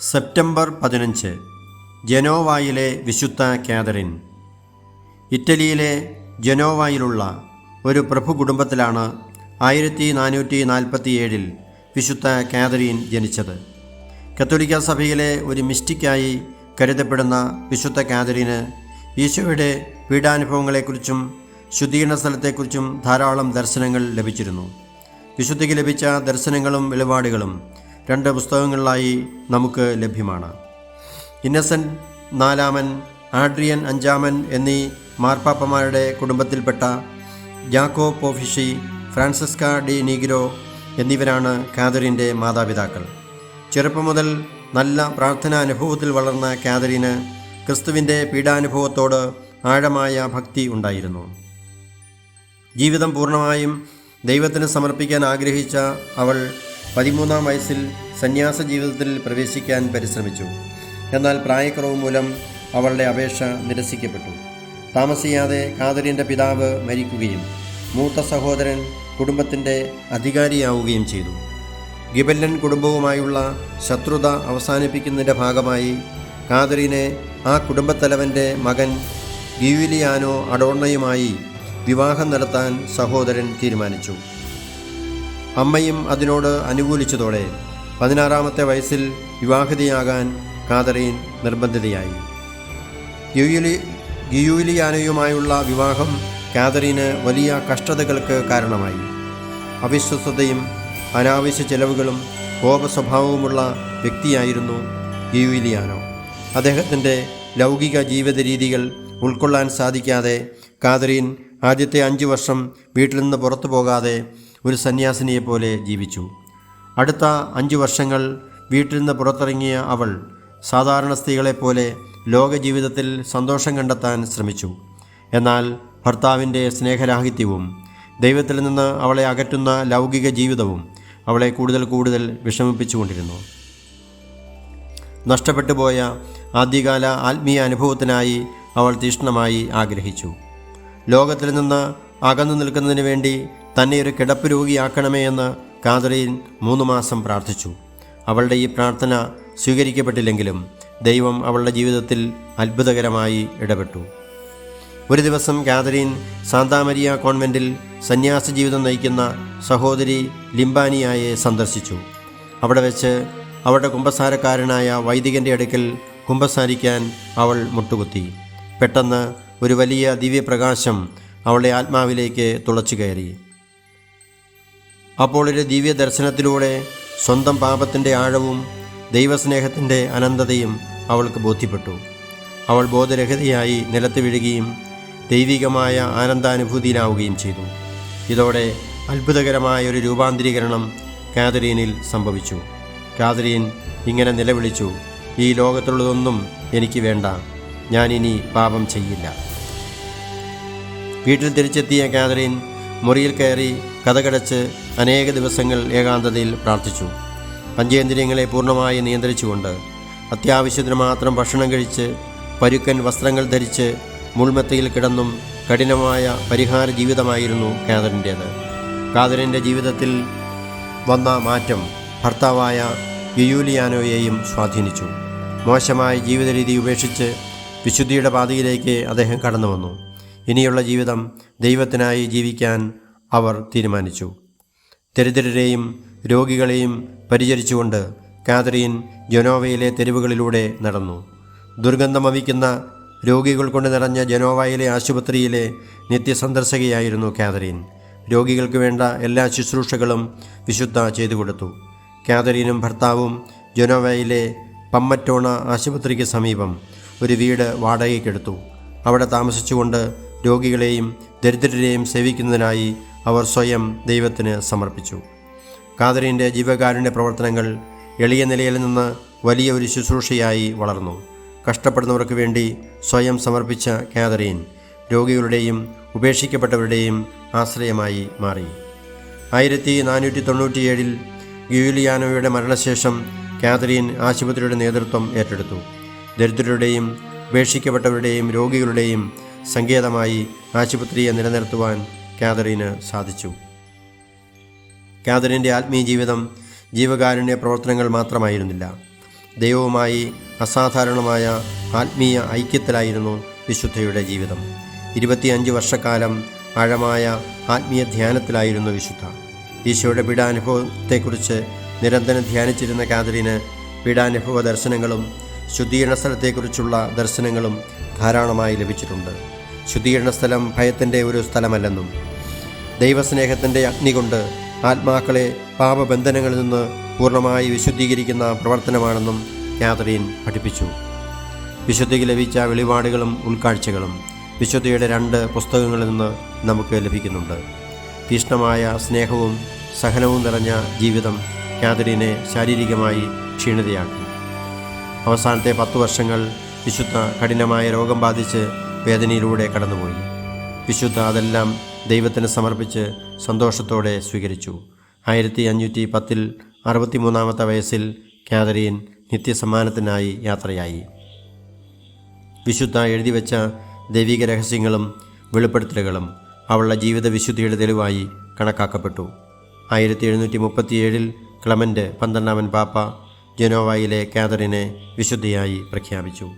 September പതിനഞ്ച് ജനോവായിലെ വിശുദ്ധ Catherine. ഇറ്റലിയിലെ ജനോവായിലുള്ള ഒരു പ്രഭു കുടുംബത്തിലാണ് ആയിരത്തി നാനൂറ്റി നാൽപ്പത്തി ഏഴിൽ വിശുദ്ധ കാതറിൻ ജനിച്ചത്. കത്തോലിക്ക സഭയിലെ ഒരു മിസ്റ്റിക്കായി കരുതപ്പെടുന്ന വിശുദ്ധ കാതറീന് ഈശോയുടെ പീഡാനുഭവങ്ങളെക്കുറിച്ചും ശുദ്ധീകരണ സ്ഥലത്തെക്കുറിച്ചും ധാരാളം ദർശനങ്ങൾ ലഭിച്ചിരുന്നു. വിശുദ്ധിക്ക് ലഭിച്ച ദർശനങ്ങളും വെളിപാടുകളും രണ്ട് പുസ്തകങ്ങളിലായി നമുക്ക് ലഭ്യമാണ്. ഇന്നസെന്റ് നാലാമൻ ആഡ്രിയൻ അഞ്ചാമൻ എന്നീ മാർപ്പാപ്പമാരുടെ കുടുംബത്തിൽപ്പെട്ട ജാക്കോ പോഫിഷി ഫ്രാൻസിസ്ക ഡി നീഗ്രോ എന്നിവരാണ് കാതറിന്റെ മാതാപിതാക്കൾ. ചെറുപ്പം മുതൽ നല്ല പ്രാർത്ഥനാനുഭവത്തിൽ വളർന്ന കാതറിന് ക്രിസ്തുവിന്റെ പീഡാനുഭവത്തോട് ആഴമായ ഭക്തി ഉണ്ടായിരുന്നു. ജീവിതം പൂർണമായും ദൈവത്തിന് സമർപ്പിക്കാൻ ആഗ്രഹിച്ച അവൾ പതിമൂന്നാം വയസ്സിൽ സന്യാസ ജീവിതത്തിൽ പ്രവേശിക്കാൻ പരിശ്രമിച്ചു. എന്നാൽ പ്രായക്കുറവ് മൂലം അവളുടെ അപേക്ഷ നിരസിക്കപ്പെട്ടു. താമസിയാതെ കാതലിന്റെ പിതാവ് മരിക്കുകയും മൂത്ത സഹോദരൻ കുടുംബത്തിന്റെ അധികാരിയാവുകയും ചെയ്തു. ഗിബല്ലൻ കുടുംബവുമായുള്ള ശത്രുത അവസാനിപ്പിക്കുന്നതിന്റെ ഭാഗമായി കാതറിനെ ആ കുടുംബത്തലവന്റെ മകൻ ഗിയുലിയാനോ അഡോർണയുമായി വിവാഹം നടത്താൻ സഹോദരൻ തീരുമാനിച്ചു. അമ്മയും അതിനോട് അനുകൂലിച്ചതോടെ പതിനാറാമത്തെ വയസ്സിൽ വിവാഹിതയാകാൻ കാതറീൻ നിർബന്ധിതയായി. ഗിയുലി ഗിയൂലിയാനയുമായുള്ള വിവാഹം കാതറീന് വലിയ കഷ്ടതകൾക്ക് കാരണമായി. അവിശ്വസ്തയും അനാവശ്യ ചെലവുകളും കോപസ്വഭാവവുമുള്ള വ്യക്തിയായിരുന്നു ഗിയൂലിയാനോ. അദ്ദേഹത്തിന്റെ ലൗകിക ജീവിത രീതികൾ ഉൾക്കൊള്ളാൻ സാധിക്കാതെ കാതറീൻ ആദ്യത്തെ അഞ്ച് വർഷം വീട്ടിൽ നിന്ന് പുറത്തു പോകാതെ ഒരു സന്യാസിനിയെപ്പോലെ ജീവിച്ചു. അടുത്ത അഞ്ചു വർഷങ്ങൾ വീട്ടിൽ നിന്ന് പുറത്തിറങ്ങിയ അവൾ സാധാരണ സ്ത്രീകളെപ്പോലെ ലോകജീവിതത്തിൽ സന്തോഷം കണ്ടെത്താൻ ശ്രമിച്ചു. എന്നാൽ ഭർത്താവിന്റെ സ്നേഹരാഹിത്യവും ദൈവത്തിൽ നിന്ന് അവളെ അകറ്റുന്ന ലൗകിക ജീവിതവും അവളെ കൂടുതൽ കൂടുതൽ വിഷമിപ്പിച്ചുകൊണ്ടിരുന്നു. നഷ്ടപ്പെട്ടു പോയ ആദ്യകാല ആത്മീയ അനുഭവത്തിനായി അവൾ തീഷ്ണമായി ആഗ്രഹിച്ചു. ലോകത്തിൽ നിന്ന് അകന്നു നിൽക്കുന്നതിന് വേണ്ടി തന്നെ ഒരു കിടപ്പ് രോഗിയാക്കണമേ എന്ന് കാതറീൻ മൂന്ന് മാസം പ്രാർത്ഥിച്ചു. അവളുടെ ഈ പ്രാർത്ഥന സ്വീകരിക്കപ്പെട്ടില്ലെങ്കിലും ദൈവം അവളുടെ ജീവിതത്തിൽ അത്ഭുതകരമായി ഇടപെട്ടു. ഒരു ദിവസം കാതറീൻ സാന്താമരിയ കോൺവെന്റിൽ സന്യാസ ജീവിതം നയിക്കുന്ന സഹോദരി ലിംബാനിയായെ സന്ദർശിച്ചു. അവിടെ വെച്ച് അവളുടെ കുമ്പസാരക്കാരനായ വൈദികന്റെ അടുക്കൽ കുമ്പസാരിക്കാൻ അവൾ മുട്ടുകുത്തി. പെട്ടെന്ന് ഒരു വലിയ ദിവ്യപ്രകാശം അവളുടെ ആത്മാവിലേക്ക് തുളച്ചു കയറി. അപ്പോൾ ഒരു ദിവ്യ ദർശനത്തിലൂടെ സ്വന്തം പാപത്തിന്റെ ആഴവും ദൈവസ്നേഹത്തിന്റെ അനന്തതയും അവൾക്ക് ബോധ്യപ്പെട്ടു. അവൾ ബോധരഹിതയായി നിലത്ത് വീഴുകയും ദൈവികമായ ആനന്ദാനുഭൂതിയിലാവുകയും ചെയ്തു. ഇതോടെ അത്ഭുതകരമായ ഒരു രൂപാന്തരീകരണം കാതറീനിൽ സംഭവിച്ചു. കാതറീൻ ഇങ്ങനെ നിലവിളിച്ചു ഈ ലോകത്തുള്ളതൊന്നും എനിക്ക് വേണ്ട. ഞാനിനി പാപം ചെയ്യില്ല. വീട്ടിൽ തിരിച്ചെത്തിയ കാതറീൻ മുറിയിൽ കയറി കഥകടച്ച് അനേക ദിവസങ്ങൾ ഏകാന്തതയിൽ പ്രാർത്ഥിച്ചു. പഞ്ചേന്ദ്രിയങ്ങളെ പൂർണമായി നിയന്ത്രിച്ചുകൊണ്ട് അത്യാവശ്യത്തിന് മാത്രം ഭക്ഷണം കഴിച്ച് പരുക്കൻ വസ്ത്രങ്ങൾ ധരിച്ച് മുൾമെത്തയിൽ കിടന്നും കഠിനമായ പരിഹാര ജീവിതമായിരുന്നു കാതറിന്റേത് കാതറിന്റെ ജീവിതത്തിൽ വന്ന മാറ്റം ഭർത്താവായ യുയൂലിയാനോയെയും സ്വാധീനിച്ചു. മോശമായ ജീവിതരീതി ഉപേക്ഷിച്ച് വിശുദ്ധിയുടെ പാതയിലേക്ക് അദ്ദേഹം കടന്നു വന്നു ഇനിയുള്ള ജീവിതം ദൈവത്തിനായി ജീവിക്കാൻ അവർ തീരുമാനിച്ചു. ദരിദ്രരെയും രോഗികളെയും പരിചരിച്ചുകൊണ്ട് കാതറീൻ ജനോവയിലെ തെരുവുകളിലൂടെ നടന്നു. ദുർഗന്ധം വമിക്കുന്ന രോഗികൾ കൊണ്ട് നിറഞ്ഞ ജനോവയിലെ ആശുപത്രിയിലെ നിത്യസന്ദർശകയായിരുന്നു കാതറീൻ. രോഗികൾക്ക് വേണ്ട എല്ലാ ശുശ്രൂഷകളും വിശുദ്ധ ചെയ്തു കൊടുത്തു. കാതറീനും ഭർത്താവും ജനോവയിലെ പമ്മറ്റോണ ആശുപത്രിക്ക് സമീപം ഒരു വീട് വാടകയ്ക്കെടുത്തു. അവിടെ താമസിച്ചുകൊണ്ട് രോഗികളെയും ദരിദ്രരെയും സേവിക്കുന്നതിനായി അവർ സ്വയം ദൈവത്തിന് സമർപ്പിച്ചു. കാതറിന്റെ ജീവകാരുണ്യ പ്രവർത്തനങ്ങൾ എളിയ നിലയിൽ നിന്ന് വലിയ ഒരു ശുശ്രൂഷയായി വളർന്നു. കഷ്ടപ്പെടുന്നവർക്ക് വേണ്ടി സ്വയം സമർപ്പിച്ച കാതറീൻ രോഗികളുടെയും ഉപേക്ഷിക്കപ്പെട്ടവരുടെയും ആശ്രയമായി മാറി. ആയിരത്തി നാനൂറ്റി തൊണ്ണൂറ്റിയേഴിൽ ഗ്യൂലിയാനോയുടെ മരണശേഷം കാതറീൻ ആശുപത്രിയുടെ നേതൃത്വം ഏറ്റെടുത്തു. ദരിദ്രരുടെയും ഉപേക്ഷിക്കപ്പെട്ടവരുടെയും രോഗികളുടെയും സങ്കേതമായി ആശുപത്രിയെ നിലനിർത്തുവാൻ കാതറീന് സാധിച്ചു. കാതറിന്റെ ആത്മീയ ജീവിതം ജീവകാരുണ്യ പ്രവർത്തനങ്ങൾ മാത്രമായിരുന്നില്ല. ദൈവവുമായി അസാധാരണമായ ആത്മീയ ഐക്യത്തിലായിരുന്നു വിശുദ്ധയുടെ ജീവിതം. ഇരുപത്തിയഞ്ച് വർഷക്കാലം ആഴമായ ആത്മീയ ധ്യാനത്തിലായിരുന്നു വിശുദ്ധ. ഈശോയുടെ പീഡാനുഭവത്തെക്കുറിച്ച് നിരന്തരം ധ്യാനിച്ചിരുന്ന കാതറിന് പീഡാനുഭവ ദർശനങ്ങളും ശുദ്ധീകരണ സ്ഥലത്തെക്കുറിച്ചുള്ള ദർശനങ്ങളും ധാരാളമായി ലഭിച്ചിട്ടുണ്ട്. ശുദ്ധീകരണ സ്ഥലം ഭയത്തിന്റെ ഒരു സ്ഥലമല്ലെന്നും ദൈവസ്നേഹത്തിന്റെ അഗ്നി കൊണ്ട് ആത്മാക്കളെ പാപബന്ധനങ്ങളിൽ നിന്ന് പൂർണമായി വിശുദ്ധീകരിക്കുന്ന പ്രവർത്തനമാണെന്നും കാതറീൻ പഠിപ്പിച്ചു. വിശുദ്ധിക്ക് ലഭിച്ച വെളിപാടുകളും ഉൾക്കാഴ്ചകളും വിശുദ്ധിയുടെ രണ്ട് പുസ്തകങ്ങളിൽ നിന്ന് നമുക്ക് ലഭിക്കുന്നുണ്ട്. തീഷ്ണമായ സ്നേഹവും സഹനവും നിറഞ്ഞ ജീവിതം കാതറീനെ ശാരീരികമായി ക്ഷീണിതയാക്കി. അവസാനത്തെ പത്തു വർഷങ്ങൾ വിശുദ്ധ കഠിനമായ രോഗം ബാധിച്ച് വേദനയിലൂടെ കടന്നുപോയി. വിശുദ്ധ അതെല്ലാം ദൈവത്തിന് സമർപ്പിച്ച് സന്തോഷത്തോടെ സ്വീകരിച്ചു. ആയിരത്തി അഞ്ഞൂറ്റി പത്തിൽ അറുപത്തിമൂന്നാമത്തെ വയസ്സിൽ കാതറീൻ നിത്യസമ്മാനത്തിനായി യാത്രയായി. വിശുദ്ധ എഴുതിവെച്ച ദൈവിക രഹസ്യങ്ങളും വെളിപ്പെടുത്തലുകളും അവളുടെ ജീവിത വിശുദ്ധിയുടെ തെളിവായി കണക്കാക്കപ്പെട്ടു. ആയിരത്തി എഴുന്നൂറ്റി മുപ്പത്തിയേഴിൽ ക്ലമന്റ് പന്ത്രണ്ടാമൻ പാപ്പ ജനോവയിലെ കാതറിനെ വിശുദ്ധിയായി പ്രഖ്യാപിച്ചു.